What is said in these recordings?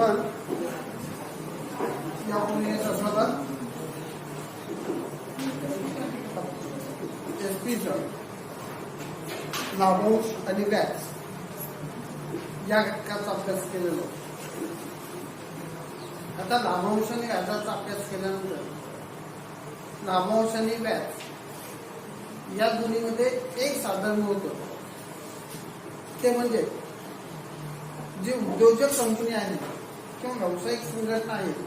आपण यापूर्वी शासनाला एस पीचं लाभांश आणि व्याज. या घटकाचा अभ्यास केलेला. आता लाभांश आणि व्याजाचा अभ्यास केल्यानंतर लाभांश आणि व्याज या दोन्हीमध्ये एक साधन होतं ते म्हणजे जे उद्योजक कंपनी आहे किंवा व्यावसायिक संघटना आहेत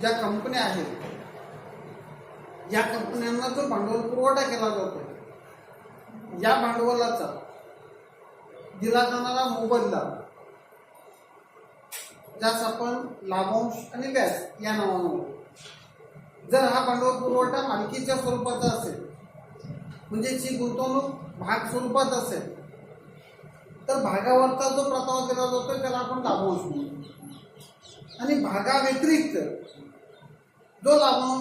ज्या कंपन्या आहेत या कंपन्यांना जो भांडवल पुरवठा केला जातो या भांडवलाचा दिला जाणारा मोबदला ज्यास आपण लाभांश आणि व्याज या नावानं जर हा भांडवल पुरवठा मालकीच्या स्वरूपाचा असेल म्हणजे जी गुंतवणूक भाग स्वरूपात असेल तर भागावरचा जो प्रताव दिला जातो त्याला आपण लाभांश म्हणतो. आणि भागाव्यतिरिक्त जो लाभांश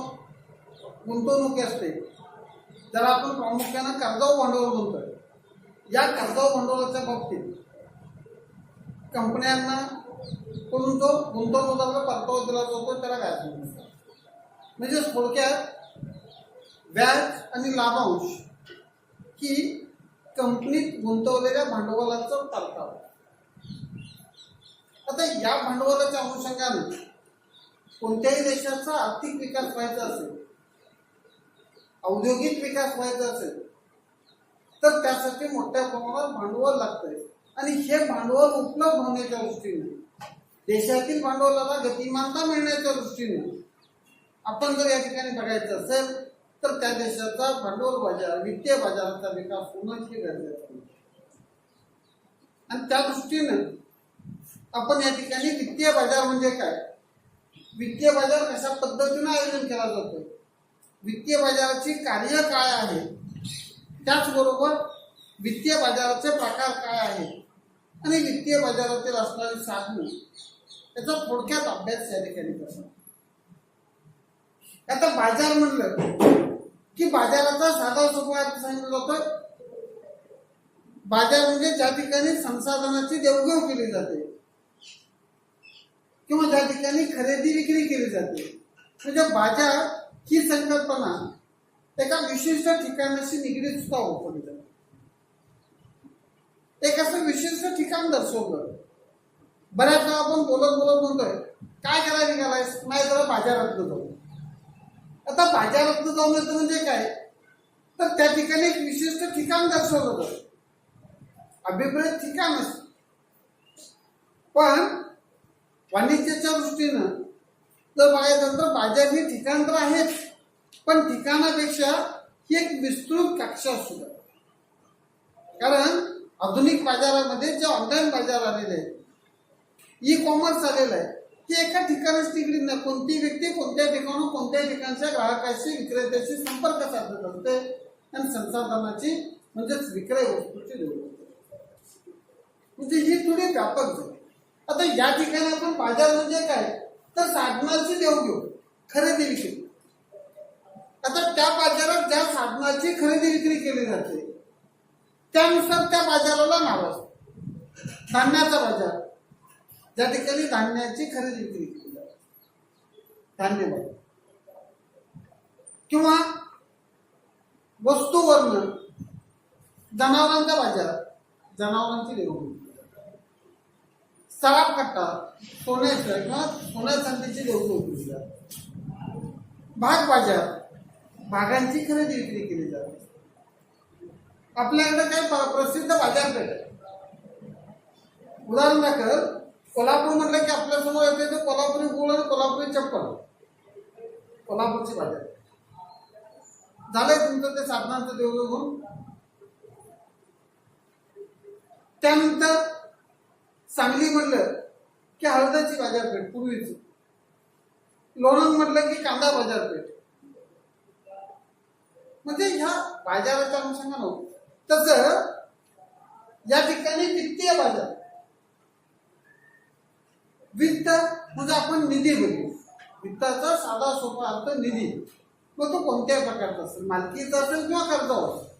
गुंतवणुकी असते त्याला आपण प्रामुख्यानं कर्जाऊ भांडवल म्हणतोय. या कर्जाऊ भांडवलाच्या बाबतीत कंपन्यांना कडून जो गुंतवणुकीचा परतावा दिला जातो त्याला व्याज म्हणतात म्हणजे थोडक्यात व्याज आणि लाभांश ही कंपनीत गुंतवलेल्या भांडवलाचा परतावा. आता या भांडवलाच्या अनुषंगाने कोणत्याही देशाचा आर्थिक विकास व्हायचा असेल औद्योगिक विकास व्हायचा असेल तर त्यासाठी मोठ्या प्रमाणात भांडवल लागतंय. आणि हे भांडवल उपलब्ध होण्याच्या दृष्टीने देशातील भांडवलाला गतिमानता मिळण्याच्या दृष्टीने आपण जर या ठिकाणी बघायचं असेल तर त्या देशाचा भांडवल बाजार वित्तीय बाजाराचा विकास होणं हे गरजेचं आणि त्या दृष्टीनं आपण या ठिकाणी वित्तीय बाजार म्हणजे काय? वित्तीय बाजार कशा पद्धतीनं आयोजन केला जातो वित्तीय बाजाराची कार्य काय आहे? त्याचबरोबर वित्तीय बाजाराचे प्रकार काय आहेत? आणि वित्तीय बाजारातील असणारी साधनं याचा थोडक्यात अभ्यास या ठिकाणी करणार आता बाजार म्हणलं की बाजाराचा साधा सोपा अर्थ सांगितलं जातं बाजार म्हणजे ज्या ठिकाणी संसाधनाची देवघेव केली जाते. किंवा ज्या ठिकाणी खरेदी विक्री केली जाते. म्हणजे बाजार ही संकल्पना एका विशिष्ट ठिकाणाशी निगडीत सुद्धा वापरली जाते. एक असं विशिष्ट ठिकाण दर्शवलं. बऱ्याच वेळा आपण बोलत बोलत म्हणतोय काय करायला निघालायस? नाही जरा बाजारातलं जाऊ. आता बाजारात जाऊन येतं म्हणजे काय? तर त्या ठिकाणी एक विशिष्ट ठिकाण दर्शवलं जातं. अभिप्रेत ठिकाण असत. पण वाणिज्याच्या दृष्टीनं जर बघायचं तर बाजार हे ठिकाण तर आहेच पण ठिकाणापेक्षा ही एक विस्तृत कक्षा असू कारण आधुनिक बाजारामध्ये जे ऑनलाईन बाजार आलेले आहेत ई कॉमर्स आलेलं आहे ती एका ठिकाणीच तिकडे नाही कोणती व्यक्ती कोणत्या ठिकाणून कोणत्या ठिकाणच्या ग्राहकाशी विक्रेत्याशी संपर्क साधत असते आणि संसाधनाची म्हणजेच विक्रय वस्तूची निवड म्हणजे ही थोडी व्यापक झाली. आता या ठिकाणी आपण बाजार म्हणजे काय? तर साधनाची देवघेव खरेदी विक्री. आता त्या बाजारात ज्या साधनाची खरेदी विक्री केली जाते त्यानुसार त्या बाजाराला नाव असतं. धान्याचा बाजार. ज्या ठिकाणी धान्याची खरेदी विक्री केली जाते. धान्य बाजार किंवा वस्तूवर्ण जनावरांचा बाजार जनावरांची देवघेव सराफ कट्टा सोन्याचं किंवा सोन्या संधीची देवघेव केली जाते. भाग बाजार भागांची खरेदी विक्री केली जाते. आपल्याकडे काही प्रसिद्ध बाजारपेठ आहे. उदाहरण दाखल कोल्हापूर म्हटलं की आपल्यासमोर येते ते कोल्हापुरी गुळ आणि कोल्हापुरी चप्पल. कोल्हापूरची बाजार झालंय तुमचं ते साधनांचं देवघ म्हणून. त्यानंतर सांगली म्हटलं की हळदाची बाजारपेठ पूर्वीची. लोणंद म्हटलं की कांदा बाजारपेठ. म्हणजे ह्या बाजाराच्या अनुषंगानं तसं या ठिकाणी वित्तीय बाजार. वित्त म्हणजे आपण निधी बघू. वित्ताचा साधा सोपा अर्थ निधी. मग तो कोणत्याही प्रकारचा असेल? मालकीचा असेल किंवा कर्जावर असेल?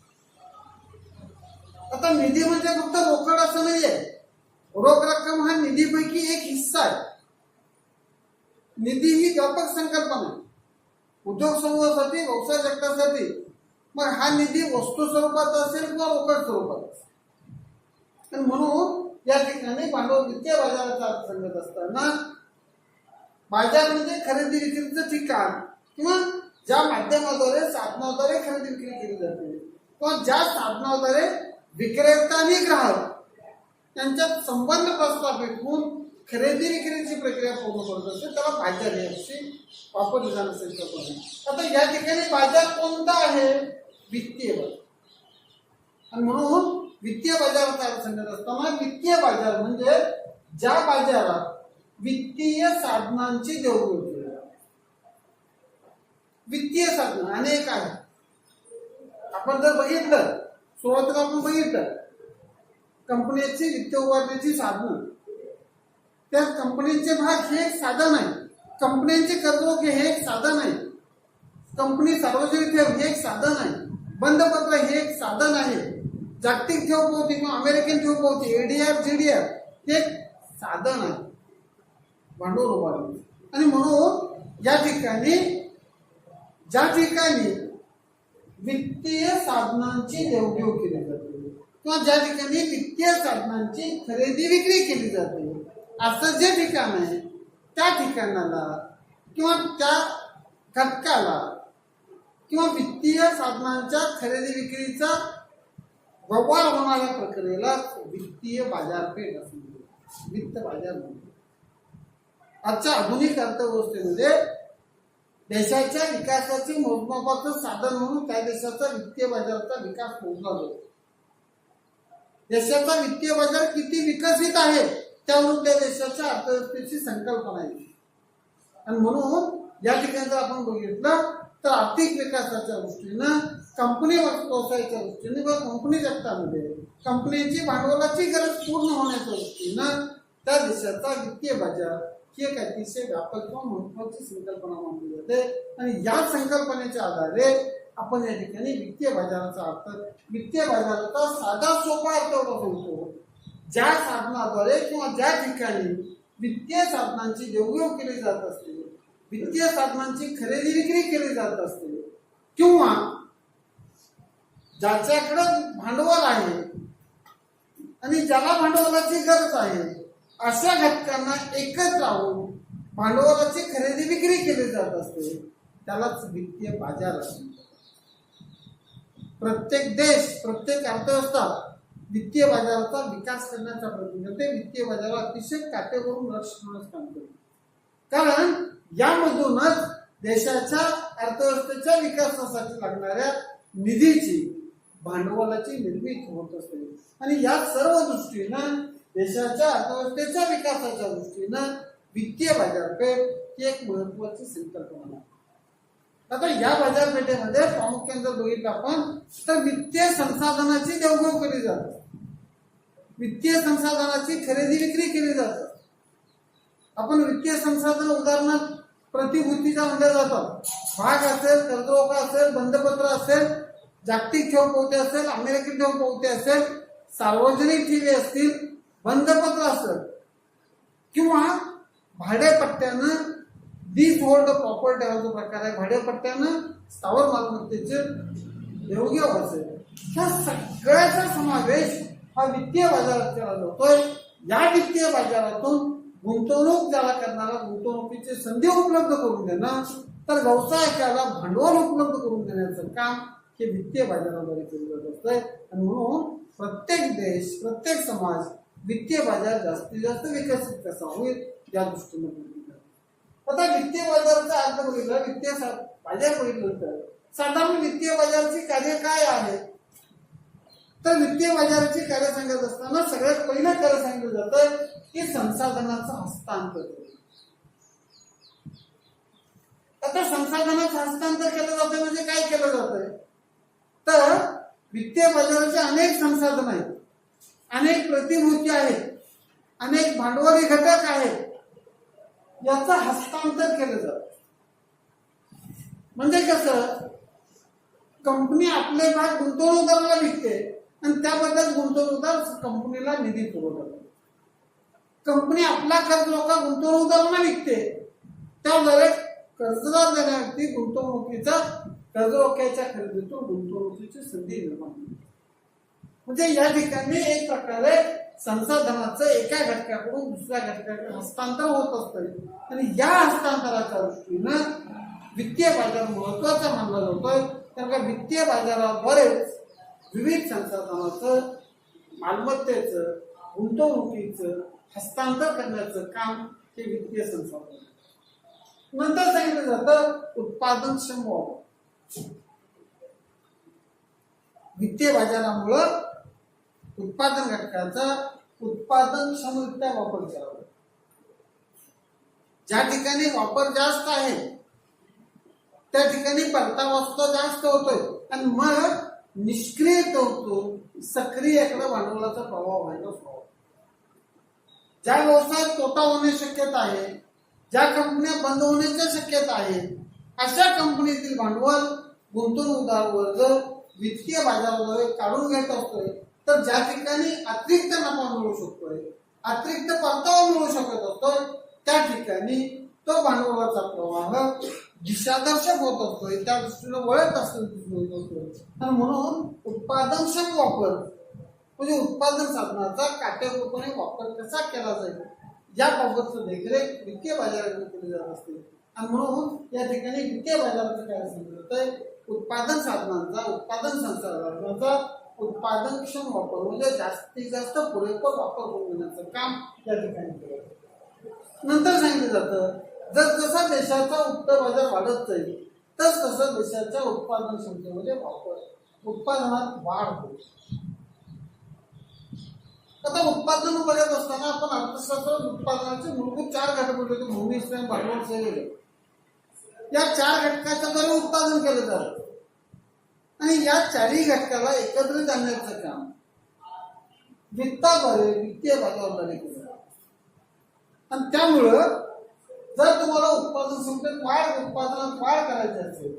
आता निधी म्हणजे फक्त रोकड असं नाहीये. रोख रक्कम हा निधीपैकी एक हिस्सा आहे. निधी ही व्यापक संकल्पना आहे. उद्योग समूहासाठी व्यवसाय जगतासाठी. मग हा निधी वस्तू स्वरूपात असेल किंवा रोकड स्वरूपात असेल. म्हणून या ठिकाणी भांडवल वित्तीय बाजाराचा अर्थ सांगत असताना बाजार म्हणजे खरेदी विक्रीचं ठिकाण किंवा ज्या माध्यमाद्वारे साधनाद्वारे खरेदी विक्री केली जाते किंवा ज्या साधनाद्वारे विक्रेता आणि ग्राहक त्यांच्यात संबंध प्रस्थापित होऊन खरेदी विक्रीची प्रक्रिया पूर्ण करत असते त्याला बाजार हे अशी वापरली जाणं संकल्पना आता या ठिकाणी बाजार कोणता आहे? वित्तीय बाजार. आणि म्हणून वित्तीय बाजाराचा अर्थ सांगत असताना वित्तीय बाजार म्हणजे ज्या बाजारात वित्तीय साधनांची देवघेव केली वित्तीय साधनं अनेक आहेत. आपण जर बघितलं सुरुवातीला आपण बघितलं कंपनीची वित्त उभारण्याची साधनं. त्या कंपनीचे भाग हे एक साधन आहे. कंपन्यांचे कर्जरोख हे एक साधन आहे. कंपनी सार्वजनिक ठेव हे एक साधन आहे. बंधपत्र हे एक साधन आहे. जागतिक ठेव पावती किंवा अमेरिकन ठेव पावती एडीआर जीडीआर हे एक साधन आहे. भांडवल उभारणे आणि म्हणून या ठिकाणी ज्या ठिकाणी वित्तीय साधनांची देवघेव केली जाते किंवा ज्या ठिकाणी वित्तीय साधनांची खरेदी विक्री केली जाते असं जे ठिकाण आहे त्या ठिकाणाला किंवा त्या घटकाला किंवा वित्तीय साधनांच्या खरेदी विक्रीचा व्यवहार होणाऱ्या प्रक्रियेला वित्तीय बाजारपेठ असं म्हणतो वित्त बाजार म्हणतो आजच्या आधुनिक अर्थव्यवस्थेमध्ये देशाच्या विकासाचे मोजमापाचं साधन म्हणून त्या देशाचा वित्तीय बाजाराचा विकास मोजला जातो. देशाचा वित्तीय बाजार किती विकसित आहे त्यावरून त्या देशाच्या अर्थव्यवस्थेची संकल्पना आहे. आणि म्हणून या ठिकाणी जर आपण बघितलं तर आर्थिक विकासाच्या दृष्टीनं कंपनी पोचायच्या दृष्टीने व कंपनी जगतामध्ये कंपनीची भांडवलाची गरज पूर्ण होण्याच्या दृष्टीनं त्या देशाचा वित्तीय बाजार ही एक अतिशय व्यापक किंवा महत्वाची संकल्पना मानली जाते. आणि या संकल्पनेच्या आधारे आपण या ठिकाणी वित्तीय बाजाराचा अर्थ वित्तीय बाजाराचा साधा सोपा अर्थ एवढा सांगतो ज्या साधनाद्वारे किंवा ज्या ठिकाणी वित्तीय साधनांची देवघेव केली जात असते वित्तीय साधनांची खरेदी विक्री केली जात असते किंवा ज्याच्याकडं भांडवल आहे आणि ज्याला भांडवलाची गरज आहे अशा घटकांना एकत्र राहून भांडवलाची खरेदी विक्री केली जात असते त्यालाच वित्तीय बाजार असं प्रत्येक देश प्रत्येक अर्थव्यवस्था वित्तीय बाजाराचा विकास करण्याचा प्रयत्न करते वित्तीय बाजाराला अतिशय काटेकोरून लक्ष ठेवण्यास काम करते. कारण यामधूनच देशाच्या अर्थव्यवस्थेच्या विकासासाठी लागणाऱ्या निधीची भांडवलाची निर्मिती होत असते. आणि या सर्व दृष्टीनं देशाच्या अर्थव्यवस्थेच्या विकासाच्या दृष्टीनं वित्तीय बाजारपेठ ही एक महत्वाची संकल्पना आहे. आता या बाजारपेठेमध्ये प्रामुख्याने जर बघितलं आपण तर वित्तीय संसाधनाची देवघेव केली जाते. वित्तीय संसाधनाची खरेदी विक्री केली जाते. आपण वित्तीय संसाधन उदाहरणार्थ प्रतिभूतीच्या म्हणल्या जातात भाग असेल कर्जरोखा असेल बंधपत्र असेल जागतिक ठेव पोहते असेल अमेरिकन ठेव पोते असेल सार्वजनिक ठेवी असतील बंधपत्र असेल किंवा भाडेपट्ट्यानं लीज होल्ड प्रॉपर्टी हा जो प्रकार आहे भाडेपट्ट्यानं स्थावर मालमत्तेचे देवघेव असेल ह्या सगळ्याचा समावेश हा वित्तीय बाजारात केला जातोय. या वित्तीय बाजारातून गुंतवणूक ज्याला करणारा गुंतवणुकीची संधी उपलब्ध करून देणं तर व्यवसायाला भांडवल उपलब्ध करून देण्याचं काम हे वित्तीय बाजाराद्वारे केलं जात असतंय आणि म्हणून प्रत्येक देश प्रत्येक समाज वित्तीय बाजार जास्तीत जास्त विकसित कसा होईल या दृष्टीने आता वित्तीय बाजाराचा अर्थ बघितला वित्तीय बाजार बघितलं तर साधारण वित्तीय बाजाराची कार्य काय आहे? तर वित्तीय बाजाराची कार्य सांगत असताना सगळ्यात पहिलं कार्य सांगितलं जातं की संसाधनाचं हस्तांतर. आता संसाधनाचं हस्तांतर केलं जातं म्हणजे काय केलं जातंय? तर वित्तीय बाजाराचे अनेक संसाधन आहेत. अनेक प्रतिभूती आहेत. अनेक भांडवली घटक आहेत. याचं हस्तांतर केलं जात. म्हणजे कसं? कंपनी आपले भाग गुंतवणूकदाराला विकते आणि त्याबद्दल गुंतवणूकदार कंपनीला निधी पुरवतात. कंपनी आपला खर्च लोक गुंतवणूकदारांना विकते. त्याद्वारे कर्जदार देणाऱ्या गुंतवणुकीचा कर्ज खरेदीतून गुंतवणुकीची संधी निर्माण होते. म्हणजे या ठिकाणी एक प्रकारे संसाधनाचं एका घटकाकडून दुसऱ्या घटकाकडे हस्तांतर होत असतं आणि या हस्तांतराच्या दृष्टीनं वित्तीय बाजार महत्त्वाचा मानला जातोय कारण का वित्तीय बाजाराद्वारेच विविध संसाधनाचं मालमत्तेचं गुंतवणुकीचं हस्तांतर करण्याचं काम हे वित्तीय संसाधन नंतर सांगितलं जातं उत्पादनक्षम वापर वित्तीय बाजारामुळं उत्पादन घटकाचा उत्पादनक्षमरित्या वापर करावा ज्या ठिकाणी वापर जास्त आहे त्या ठिकाणी परतावा सुद्धा जास्त होतोय. आणि मग निष्क्रिय होतो सक्रियकडे भांडवलाचा प्रभाव व्हायला सुरुवात ज्या व्यवसायात तोटा होण्याची शक्यता आहे ज्या कंपन्या बंद होण्याच्या शक्यता आहे अशा कंपनीतील भांडवल गुंतवणूकदार वर्ग वित्तीय बाजाराद्वारे काढून घेत असतोय तर ज्या ठिकाणी अतिरिक्त नफा मिळू शकतोय अतिरिक्त परतावा मिळू शकत असतोय त्या ठिकाणी तो भांडवलाचा प्रवाह दिशादर्शक होत असतोय त्या दृष्टीने वळत असतो आणि म्हणून उत्पादनक्षम वापर म्हणजे उत्पादन साधनाचा काटेकोरपणे वापर कसा केला जाईल याबाबतचं देखरेख वित्तीय बाजाराकडे केली जात असते. आणि म्हणून या ठिकाणी वित्तीय बाजाराचं काय सांगितलं तर उत्पादन साधनांचा उत्पादन संसाधनांचा उत्पादनक्षम वापर म्हणजे जास्तीत जास्त पुरेपूर वापर करून घेण्याचं काम या ठिकाणी केलं. नंतर सांगितलं जातं जर जसा देशाचा उत्तर बाजार वाढत जाईल तस तसं देशाच्या उत्पादन क्षमतेमध्ये वापर उत्पादनात वाढ होईल. आता उत्पादन बघत असताना आपण अर्थशास्त्रात उत्पादनाचे मूलभूत चार घटक होते भूमी श्रम भांडवल सेवे या चार घटकाचं जर उत्पादन केलं जातं आणि या चारही घटकाला एकत्रित आणण्याचं काम. वित्ताद्वारे वित्तीय बाजाराद्वारे केलं आणि त्यामुळं जर तुम्हाला उत्पादन संख्येत वाढ उत्पादनात वाढ करायची असेल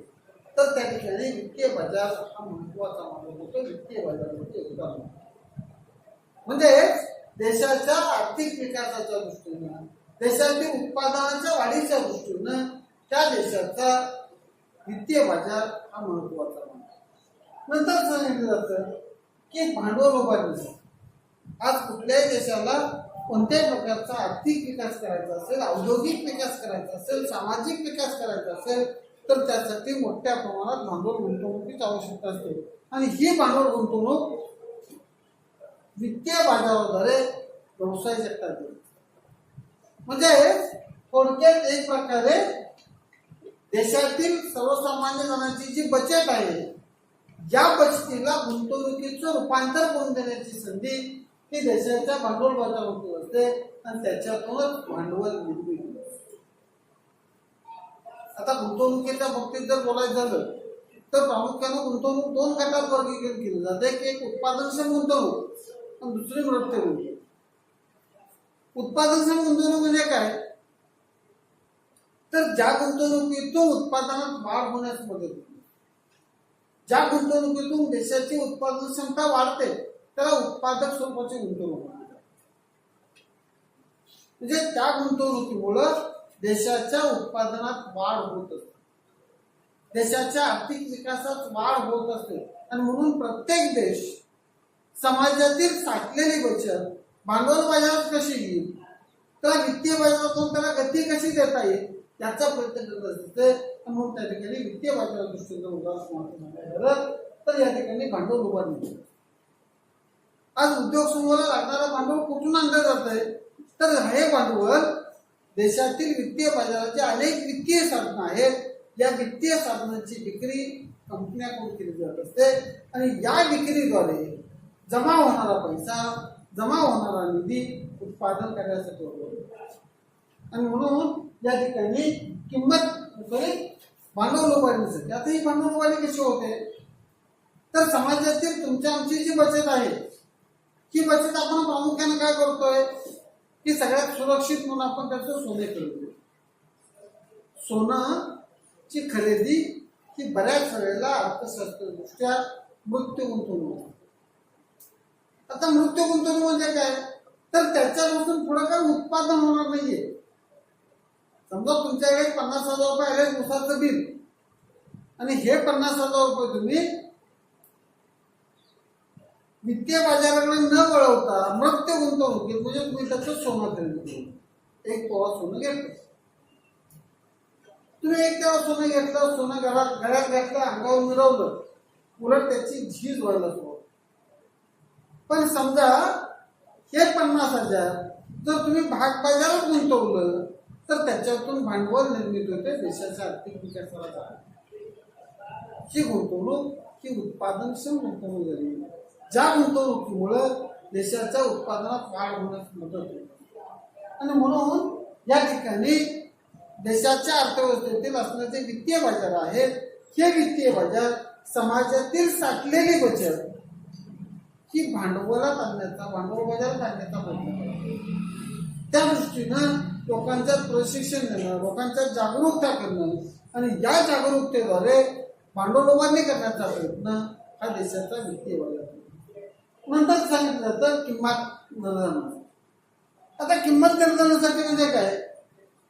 तर त्या ठिकाणी वित्तीय बाजार हा महत्त्वाचा मानला जातो वित्तीय बाजारामध्ये योगदान म्हणजेच म्हणजे देशाच्या आर्थिक विकासाच्या दृष्टीनं देशातील उत्पादनाच्या वाढीच्या दृष्टीनं त्या देशाचा वित्तीय बाजार हा महत्त्वाचा मानला नंतर सांगितलं जातं की भांडवल उभारणी आज कुठल्याही देशाला कोणत्याही प्रकारचा आर्थिक विकास करायचा असेल औद्योगिक विकास करायचा असेल सामाजिक विकास करायचा असेल तर त्यासाठी मोठ्या प्रमाणात भांडवल गुंतवणुकीची आवश्यकता असते. आणि ही भांडवल गुंतवणूक वित्तीय बाजाराद्वारे व्यवसाय जगतात म्हणजे थोडक्यात एक प्रकारे देशातील सर्वसामान्य जणांची जी बचत आहे या बचतीला गुंतवणुकीचं रूपांतर करून देण्याची संधी ही देशाच्या भांडवल बाजारामध्ये असते आणि त्याच्यातूनच भांडवल निर्मिती आता गुंतवणुकीच्या बाबतीत जर बोलायचं झालं तर प्रामुख्यानं गुंतवणूक दोन गटात वर्गीकरण केली जाते. की एक उत्पादनक्षम गुंतवणूक आणि दुसरी मृत्यू गुंतवणूक उत्पादनक्षम गुंतवणूक म्हणजे काय? तर ज्या गुंतवणुकीतून उत्पादनात वाढ होण्यास मदत होते. ज्या गुंतवणुकीतून देशाची उत्पादन क्षमता वाढते त्याला उत्पादक स्वरूपाची गुंतवणूक म्हणतात. म्हणजे त्या गुंतवणुकीमुळं देशाच्या उत्पादनात वाढ होत असते. देशाच्या आर्थिक विकासात वाढ होत असते. आणि म्हणून प्रत्येक देश समाजातील साठलेली बचत भांडवल बाजारात कशी येईल तर वित्तीय बाजारातून त्याला गती कशी देता येईल याचा प्रयत्न करत असते म्हणून त्या ठिकाणी वित्तीय बाजार दृष्टीचं उदाहरण झालं तर या ठिकाणी भांडवल उभारणी आज उद्योग समूहाला लागणारं भांडवल कुठून आणलं जात आहे? तर हे भांडवल देशातील वित्तीय बाजाराचे अनेक वित्तीय साधनं आहेत. या वित्तीय साधनांची विक्री कंपन्याकडून केली जात असते. आणि या विक्रीद्वारे जमा होणारा पैसा जमा होणारा निधी उत्पादन करण्यासाठी आणि म्हणून या ठिकाणी किंमत सॉरी भांडवल उभारणीसाठी आता ही भांडवल उभारणी कशी होते? तर समाजातील तुमच्या आमची जी बचत आहे ही बचत आपण प्रामुख्याने काय करतोय? की सगळ्यात सुरक्षित म्हणून आपण त्याचं सोने खरेदी सोनाची खरेदी ही बऱ्याच वेळेला अर्थशास्त्रदृष्ट्या मृत्यू गुंतवणूक आता मृत्यू गुंतवणूक म्हणजे काय? तर त्याच्यापासून पुढे काय उत्पादन होणार नाहीये. समजा तुमच्याकडे पन्नास हजार रुपये आले उसाचं बिल आणि हे पन्नास हजार रुपये तुम्ही वित्तीय बाजाराकडे न वळवता मृत्य ते गुंतवणुकीत म्हणजे तुम्ही त्याचं सोनं खरेदी एक तोळा सोनं घेतलं. तुम्ही एक तेव्हा सोनं घेतलं सोनं घरात घरात घातलं अंगावर मिळवलं उलट त्याची झीज व्हायला सुरुवात पण समजा हे पन्नास हजार जर तुम्ही भाग बाजारात गुंतवलं तर त्याच्यातून भांडवल निर्मित होते देशाच्या आर्थिक विकासाला ही गुंतवणूक ही उत्पादनक्षम गुंतवणूक झाली. ज्या गुंतवणुकीमुळं देशाच्या उत्पादनात वाढ होण्यास मदत होते. आणि म्हणून या ठिकाणी देशाच्या अर्थव्यवस्थेतील असणारे वित्तीय बाजार आहेत हे वित्तीय बाजार समाजातील साठलेली बचत ही भांडवलात आणण्याचा भांडवल बाजारात आणण्याचा प्रयत्न त्या दृष्टीनं लोकांचं प्रशिक्षण देणं लोकांच्यात जागरूकता करणं आणि या जागरूकतेद्वारे भांडवलोबांनी करण्याचा प्रयत्न हा देशाचा वित्तीय बाजार नंतर सांगितलं तर किंमत निर्धारण आता किंमत निर्धारणासाठी म्हणजे काय?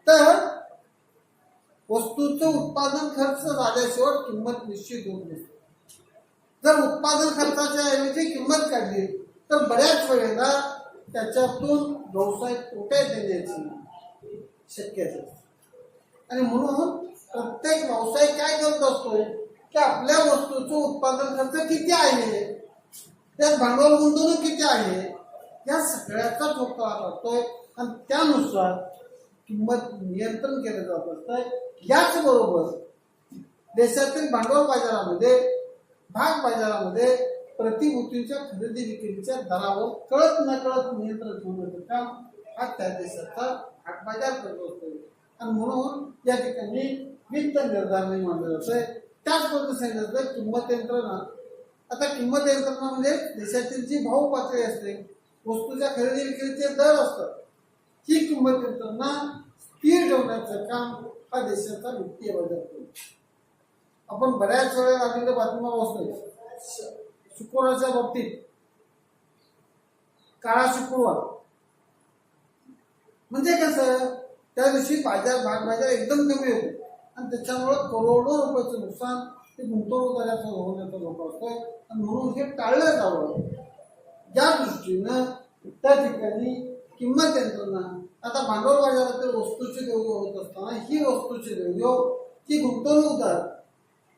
तर वस्तूचं उत्पादन खर्च झाल्याशिवाय किंमत निश्चित होत नसते जर उत्पादन खर्चाच्या ऐवजी किंमत काढली तर बऱ्याच वेळेला त्याच्यातून व्यवसाय तोट्यात येण्याची शक्यता. आणि म्हणून प्रत्येक व्यवसाय काय करत असतो की आपल्या वस्तूचं उत्पादन खर्च किती आहे त्यात भांडवल गुंतवणूक किती आहे या सगळ्याचा ठोका असतोय आणि त्यानुसार किंमत नियंत्रण केलं जात असतं. याचबरोबर देशातील भांडवल बाजारामध्ये भाग बाजारामध्ये प्रतिभूतीच्या खरेदी विक्रीच्या दरावर कळत नकळत नियंत्रण ठेवण्याचं काम हा त्या देशाचा भाग करत असतो आणि म्हणून या ठिकाणी वित्त निर्धारण मानलं जातंय त्याच पद्धतीने सांगितलं जातं किंमत यंत्रणा. आता किंमत यंत्रणा म्हणजे देशातील जी भाव पातळी असते वस्तूच्या खरेदी विक्रीचे दर असतात. ही किंमत यंत्रणा स्थिर ठेवण्याचं काम हा देशाचा वित्तीय बाजार करतो. आपण बऱ्याच वेळेला आलेल्या बातम्या बसतोय शुक्रवारच्या बाबतीत काळा शुक्रवार. म्हणजे कसं त्या दिवशी बाजार भाग बाजार एकदम कमी होतो. आणि त्याच्यामुळं करोडो रुपयाचं नुकसान ते गुंतवणूकदाराचं होण्याचा धोका असतोय. आणि म्हणून हे टाळलं जावं. ज्या दृष्टीनं त्या ठिकाणी किंमत यंत्रणा आता भांडवल बाजारातील वस्तूची देवघेव होत असताना ही वस्तूची देवघेव ही हो, गुंतवणूकदार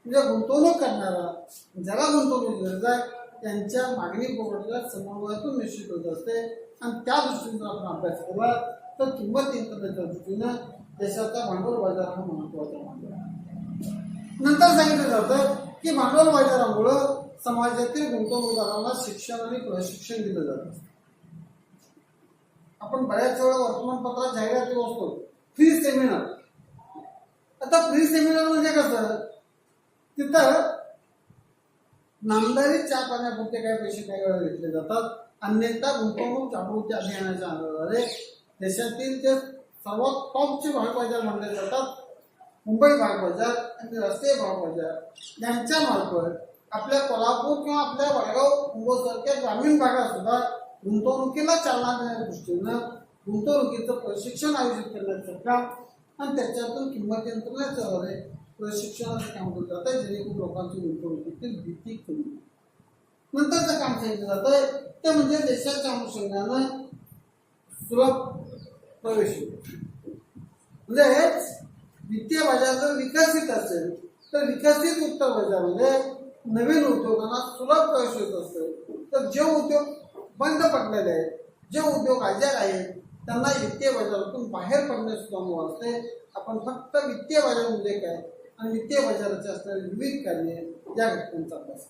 म्हणजे गुंतवणूक करणारा ज्याला गुंतवणूक गरज आहे त्यांच्या मागणी पुरवठ्याला समन्वयातून निश्चित होत असते. आणि त्या दृष्टीने आपण अभ्यास केला तर किंमत यंत्रणेच्या दृष्टीनं देशाचा भांडवल बाजार हा महत्त्वाचा मानला नंतर सांगितलं जातं की भांडवल बाजारामुळं समाजातील गुंतवणूकदारांना शिक्षण आणि प्रशिक्षण दिलं जात. आपण बऱ्याच वेळा वर्तमानपत्रात जाहिराती असतो फ्री सेमिनार. आता फ्री सेमिनार म्हणजे कसं? तिथं नामदारी चार पाण्यापुरते काही पैसे काही वेळा घेतले जातात. अन्यथा गुंतवणूक जागृती अभियानाच्या आधारे देशातील जे सर्वात टॉपचे भाग बाजार मानले जातात मुंबई भाग बाजार आणि रस्ते भाग बाजार यांच्या मार्फत आपल्या कोल्हापूर किंवा आपल्या वडगाव मुंबईसारख्या ग्रामीण भागात सुद्धा गुंतवणुकीला चालना देण्याच्या दृष्टीनं गुंतवणुकीचं प्रशिक्षण आयोजित करण्याचं काम आणि त्याच्यातून किंमत यंत्रणेच्या द्वारे प्रशिक्षणाचं काम केलं जातं जेणेकरून लोकांची गुंतवणुकीतील भीती कमी नंतरचं काम सांगितलं जातं ते म्हणजे देशाच्या अनुषंगानं सुलभ प्रवेश. होतो म्हणजे वित्तीय बाजार जर विकसित असेल तर विकसित उत्तर बाजारामध्ये नवीन उद्योगांना सुलभ प्रवेश होत असतो. तर जे उद्योग बंद पडलेले आहेत जे उद्योग आजार आहेत त्यांना वित्तीय बाजारातून बाहेर पडण्यास सुद्धा असते. आपण फक्त वित्तीय बाजार म्हणजे काय? आणि वित्तीय बाजाराचे असणारे विविध कार्य या घटकांचा अभ्यास